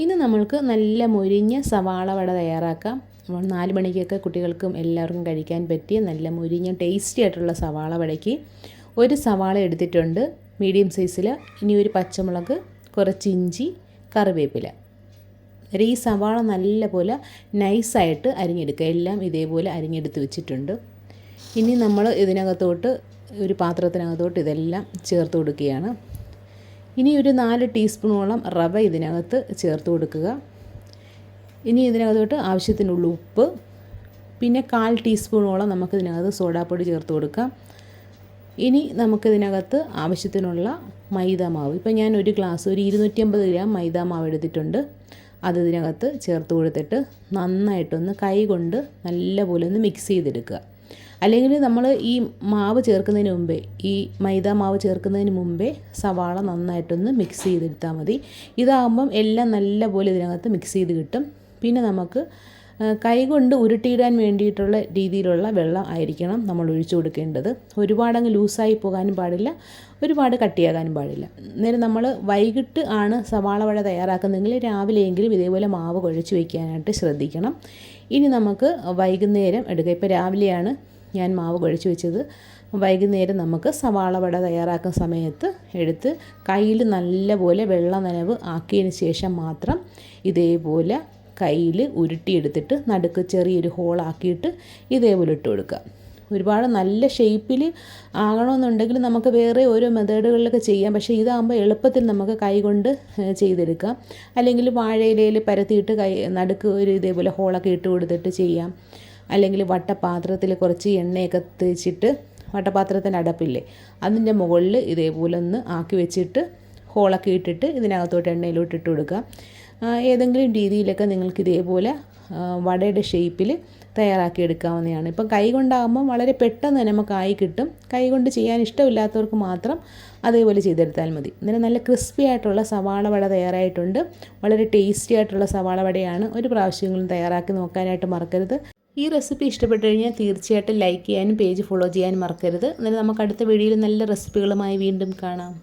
ഇന്ന് നമ്മൾക്ക് നല്ല മൊരിഞ്ഞ സവാള വട തയ്യാറാക്കാം. നാല് മണിക്കൊക്കെ കുട്ടികൾക്കും എല്ലാവർക്കും കഴിക്കാൻ പറ്റിയ നല്ല മുരിഞ്ഞ ടേസ്റ്റി ആയിട്ടുള്ള സവാള വടയ്ക്ക് ഒരു സവാള എടുത്തിട്ടുണ്ട്. മീഡിയം സൈസിൽ ഇനി ഒരു പച്ചമുളക് കുറച്ച് ഇഞ്ചി കറിവേപ്പില. ഈ സവാള നല്ലപോലെ നൈസായിട്ട് അരിഞ്ഞെടുക്കുക. എല്ലാം ഇതേപോലെ അരിഞ്ഞെടുത്ത് വെച്ചിട്ടുണ്ട്. ഇനി നമ്മൾ ഇതിനകത്തോട്ട് ഒരു പാത്രത്തിനകത്തോട്ട് ഇതെല്ലാം ചേർത്ത് കൊടുക്കുകയാണ്. ഇനി ഒരു നാല് ടീസ്പൂണോളം റവ ഇതിനകത്ത് ചേർത്ത് കൊടുക്കുക. ഇനി ഇതിനകത്തോട്ട് ആവശ്യത്തിനുള്ള ഉപ്പ് പിന്നെ കാൽ ടീസ്പൂണോളം നമുക്ക് ഇതിനകത്ത് സോഡാപ്പൊടി ചേർത്ത് കൊടുക്കാം. ഇനി നമുക്കിതിനകത്ത് ആവശ്യത്തിനുള്ള മൈദ മാവ് ഇപ്പം ഞാൻ ഒരു ഗ്ലാസ് ഒരു ഇരുന്നൂറ്റമ്പത് ഗ്രാം മൈദ മാവ് എടുത്തിട്ടുണ്ട്. അത് ഇതിനകത്ത് ചേർത്ത് കൊടുത്തിട്ട് നന്നായിട്ടൊന്ന് കൈ കൊണ്ട് നല്ലപോലെ ഒന്ന് മിക്സ് ചെയ്തെടുക്കുക. അല്ലെങ്കിൽ നമ്മൾ ഈ മാവ് ചേർക്കുന്നതിന് മുമ്പേ ഈ മൈദ മാവ് ചേർക്കുന്നതിന് മുമ്പേ സവാള നന്നായിട്ടൊന്ന് മിക്സ് ചെയ്തെടുത്താൽ മതി. ഇതാകുമ്പം എല്ലാം നല്ലപോലെ ഇതിനകത്ത് മിക്സ് ചെയ്ത് കിട്ടും. പിന്നെ നമുക്ക് കൈകൊണ്ട് ഉരുട്ടിയിടാൻ വേണ്ടിയിട്ടുള്ള രീതിയിലുള്ള വെള്ളം ആയിരിക്കണം നമ്മൾ ഒഴിച്ചു കൊടുക്കേണ്ടത്. ഒരുപാടങ്ങ് ലൂസായി പോകാനും പാടില്ല ഒരുപാട് കട്ടിയാകാനും പാടില്ല. നേരെ നമ്മൾ വൈകിട്ട് ആണ് സവാള വഴ തയ്യാറാക്കുന്നതെങ്കിൽ രാവിലെയെങ്കിലും ഇതേപോലെ മാവ് കുഴച്ച് വയ്ക്കാനായിട്ട് ശ്രദ്ധിക്കണം. ഇനി നമുക്ക് വൈകുന്നേരം എടുക്കുക ഇപ്പോൾ രാവിലെയാണ് ഞാൻ മാവ് കുഴച്ച് വെച്ചത്. വൈകുന്നേരം നമുക്ക് സവാള വട തയ്യാറാക്കുന്ന സമയത്ത് എടുത്ത് കയ്യിൽ നല്ലപോലെ വെള്ള നനവ് ആക്കിയതിന് ശേഷം മാത്രം ഇതേപോലെ കയ്യിൽ ഉരുട്ടിയെടുത്തിട്ട് നടുക്ക് ചെറിയൊരു ഹോളാക്കിയിട്ട് ഇതേപോലെ ഇട്ട് കൊടുക്കുക. ഒരുപാട് നല്ല ഷേപ്പിൽ ആകണമെന്നുണ്ടെങ്കിൽ നമുക്ക് വേറെ ഓരോ മെത്തേഡുകളിലൊക്കെ ചെയ്യാം. പക്ഷേ ഇതാകുമ്പോൾ എളുപ്പത്തിൽ നമുക്ക് കൈകൊണ്ട് ചെയ്തെടുക്കാം. അല്ലെങ്കിൽ വാഴയിലയിൽ പരത്തിയിട്ട് കൈ നടുക്ക് ഒരു ഇതേപോലെ ഹോളൊക്കെ ഇട്ട് കൊടുത്തിട്ട് ചെയ്യാം. അല്ലെങ്കിൽ വട്ടപാത്രത്തിൽ കുറച്ച് എണ്ണയൊക്കെ തേച്ചിട്ട് വട്ടപാത്രത്തിന്റെ അടപ്പില്ലേ അതിന്റെ മുകളിൽ ഇതേപോലെ ഒന്ന് ആക്കി വെച്ചിട്ട് ഹോളൊക്കെ ഇട്ടിട്ട് ഇതിനകത്തോട്ട് എണ്ണയിലോട്ട് ഇട്ട് കൊടുക്കുക. ഏതെങ്കിലും രീതിയിലൊക്കെ നിങ്ങൾക്ക് ഇതേപോലെ വടയുടെ ഷേപ്പിൽ തയ്യാറാക്കി എടുക്കാവുന്നതാണ് ഇപ്പം കൈ കൊണ്ടാകുമ്പോൾ വളരെ പെട്ടെന്ന് തന്നെ നമുക്ക് ആയി കിട്ടും. കൈ കൊണ്ട് ചെയ്യാൻ ഇഷ്ടമില്ലാത്തവർക്ക് മാത്രം അതേപോലെ ചെയ്തെടുത്താൽ മതി. അന്നേരം നല്ല ക്രിസ്പി ആയിട്ടുള്ള സവാള വട തയ്യാറായിട്ടുണ്ട്. വളരെ ടേസ്റ്റി ആയിട്ടുള്ള സവാള വടയാണ് ഒരു പ്രാവശ്യങ്ങളും തയ്യാറാക്കി നോക്കാനായിട്ട് മറക്കരുത്. ഈ റെസിപ്പി ഇഷ്ടപ്പെട്ടു കഴിഞ്ഞാൽ തീർച്ചയായിട്ടും ലൈക്ക് ചെയ്യാനും പേജ് ഫോളോ ചെയ്യാനും മറക്കരുത്. എന്നാലും നമുക്ക് അടുത്ത വീഡിയോയിൽ നല്ല റെസിപ്പികളുമായി വീണ്ടും കാണാം.